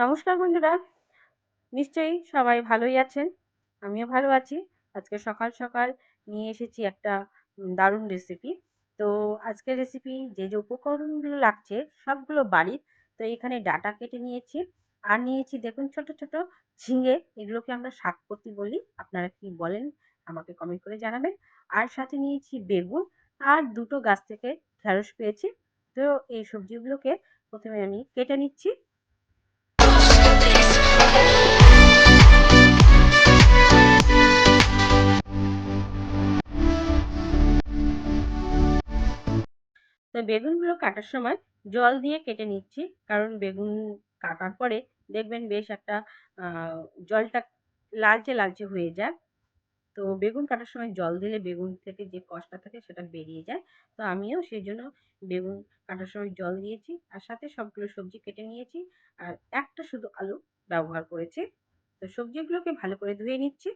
নমস্কার বন্ধুরা। নিশ্চয়ই সবাই ভালোই আছেন। আমিও ভালো আছি। আজকে সকাল সকাল নিয়ে এসেছি একটা দারুণ রেসিপি তো আজকের রেসিপি যে যে উপকরণগুলো লাগছে সবগুলো বাড়ির। তো এখানে ডাটা কেটে নিয়েছি। আর নিয়েছি দেখুন ছোট ছোট ঝিঙে। এগুলোকে আমরা শাকপতি বলি। আপনারা কি বলেন আমাকে কমেন্ট করে জানাবেন। আর সাথে নিয়েছি বেগুন। আর দুটো গাছ থেকে ঢ্যাঁড়স পেয়েছি। তো এই সবজিগুলোকে প্রথমে আমি কেটে নিচ্ছি। বেগুনগুলো কাটার সময় জল দিয়ে কেটে নিচ্ছি। কারণ বেগুন কাটার পরে দেখবেন বেশ একটা জলটা লালচে লালচে হয়ে যায়। তো বেগুন কাটার সময় জল দিলে বেগুন থেকে যে কষটা থাকে সেটা বেরিয়ে যায়। তো আমিও সেই জন্য বেগুন কাটার সময় জল দিয়েছি। আর সাথে সবগুলো সবজি কেটে নিয়েছি। আর একটা শুধু আলু ব্যবহার করেছি। তো সবজিগুলোকে ভালো করে ধুয়ে নিচ্ছি।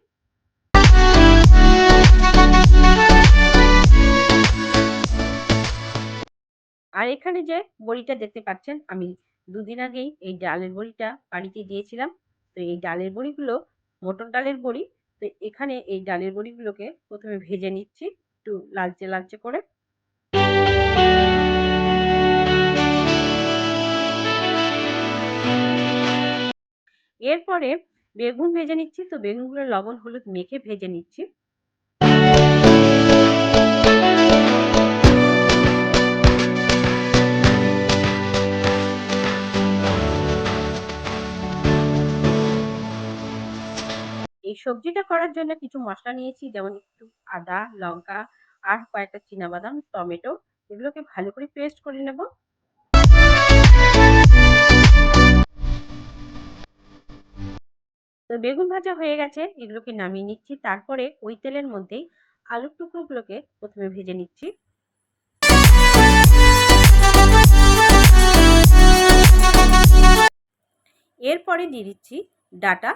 আর এখানে যে বড়িটা দেখতে পাচ্ছেন, আমি দুদিন আগেই এই ডালের বড়িটা বাড়িতে দিয়েছিলাম। তো এই ডালের বড়িগুলো মটর ডালের বড়ি, তো এখানে এই ডালের বড়িগুলোকে প্রথমে ভেজে নিচ্ছি একটু লালচে লালচে করে। এরপরে বেগুন ভেজে নিচ্ছি। তো বেগুনগুলো লবণ হলুদ মেখে ভেজে নিচ্ছি। এই সবজিটা করার জন্য কিছু মশলা নিয়েছি, যেমন একটু আদা, লঙ্কা আর কয়েকটা বাদাম টমেটো এগুলোকে ভালো করে পেস্ট করে নেব। তো বেগুন ভাজা হয়ে গেছে, এগুলোকে নামিয়ে নিচ্ছি। তারপরে ওই তেলের মধ্যেই আলুর টুকরোগুলোকে প্রথমে ভেজে নিচ্ছি। এরপরে দিয়ে দিচ্ছি ডাটা।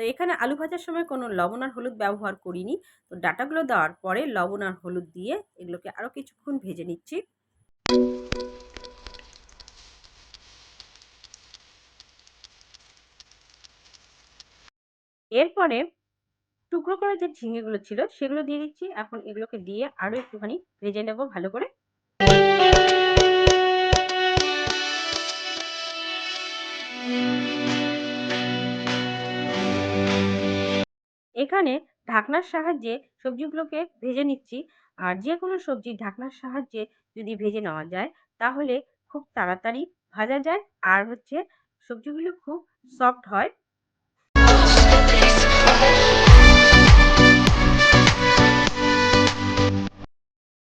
তো এখানে আলু ভাজার সময় কোনো লবণ আর হলুদ ব্যবহার করিনি। তো ডাটাগুলো দেওয়ার পরে লবণ আর হলুদ দিয়ে এগুলোকে আরও কিছুক্ষণ ভেজে নিচ্ছি। এরপরে টুকরো করা যে ঝিঙেগুলো ছিল সেগুলো দিয়ে দিচ্ছি। এখন এগুলোকে দিয়ে আরও একটুখানি ভেজে নেব ভালো করে। এখানে ঢাকনার সাহায্যে সবজিগুলোকে ভেজে নিচ্ছি। আর যে কোনো সবজি ঢাকনার সাহায্যে যদি ভেজে নেওয়া যায়, তাহলে খুব তাড়াতাড়ি ভাজা যায়। আর হচ্ছে সবজিগুলো খুব সফট হয়।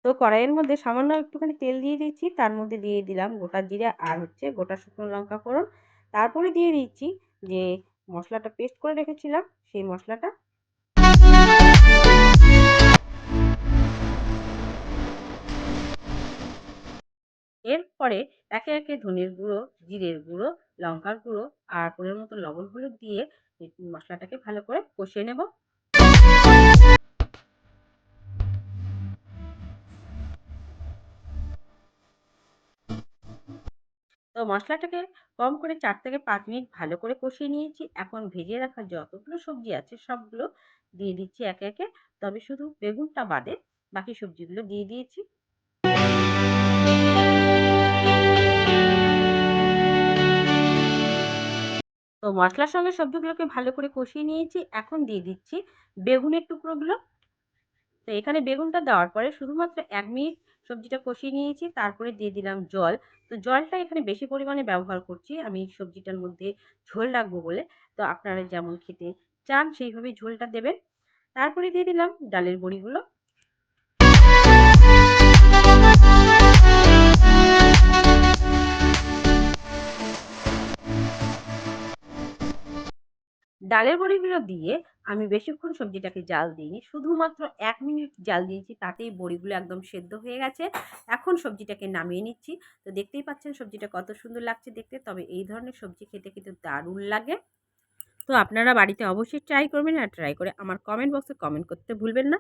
তো কড়াইয়ের মধ্যে সামান্য একটুখানি তেল দিয়ে দিচ্ছি। তার মধ্যে দিয়ে দিলাম গোটা জিরা আর হচ্ছে গোটা শুকনো লঙ্কা ফোড়ন। তারপরে দিয়ে দিচ্ছি যে মশলাটা পেস্ট করে রেখেছিলাম, সেই মশলাটা এরপরে একে একে ধনের গুঁড়ো, জিরের গুঁড়ো, লঙ্কার গুঁড়ো আর পরের মতো লবণ হলুদ দিয়ে মশলাটাকে ভালো করে কষিয়ে নেব। তো মশলাটাকে কম করে চার থেকে পাঁচ মিনিট ভালো করে কষিয়ে নিয়েছি। এখন ভেজে রাখা যতগুলো সবজি আছে সবগুলো দিয়ে দিচ্ছি একে একে। তবে শুধু বেগুনটা বাদে বাকি সবজিগুলো দিয়ে দিয়েছি। তো মশলার সঙ্গে সবজিগুলোকে ভালো করে কষিয়ে নিয়েছি। এখন দিয়ে দিচ্ছি বেগুনের টুকরোগুলো। তো এখানে বেগুনটা দেওয়ার পরে শুধুমাত্র এক মিনিট সবজিটা কষিয়ে নিয়েছি, তারপরে দিয়ে দিলাম জল। তো জলটা এখানে বেশি পরিমাণে ব্যবহার করছি আমি সবজিটার মধ্যে ঝোল রাখব বলে। তো আপনারা যেমন খেতে চান সেইভাবেই ঝোলটা দেবেন। তারপরে দিয়ে দিলাম ডালের বড়িগুলো। ডালের বড়িগুলো দিয়ে আমি বেশিক্ষণ সবজিটাকে জাল দিইনি। শুধুমাত্র এক মিনিট জাল দিয়েছি, তাতেই বড়িগুলো একদম সেদ্ধ হয়ে গেছে। এখন সবজিটাকে নামিয়ে নিচ্ছি। তো দেখতেই পাচ্ছেন সবজিটা কত সুন্দর লাগছে দেখতে। তবে এই ধরনের সবজি খেতে কিন্তু দারুণ লাগে। তো আপনারা বাড়িতে অবশ্যই ট্রাই করবেন আর ট্রাই করে আমার কমেন্ট বক্সে কমেন্ট করতে ভুলবেন না।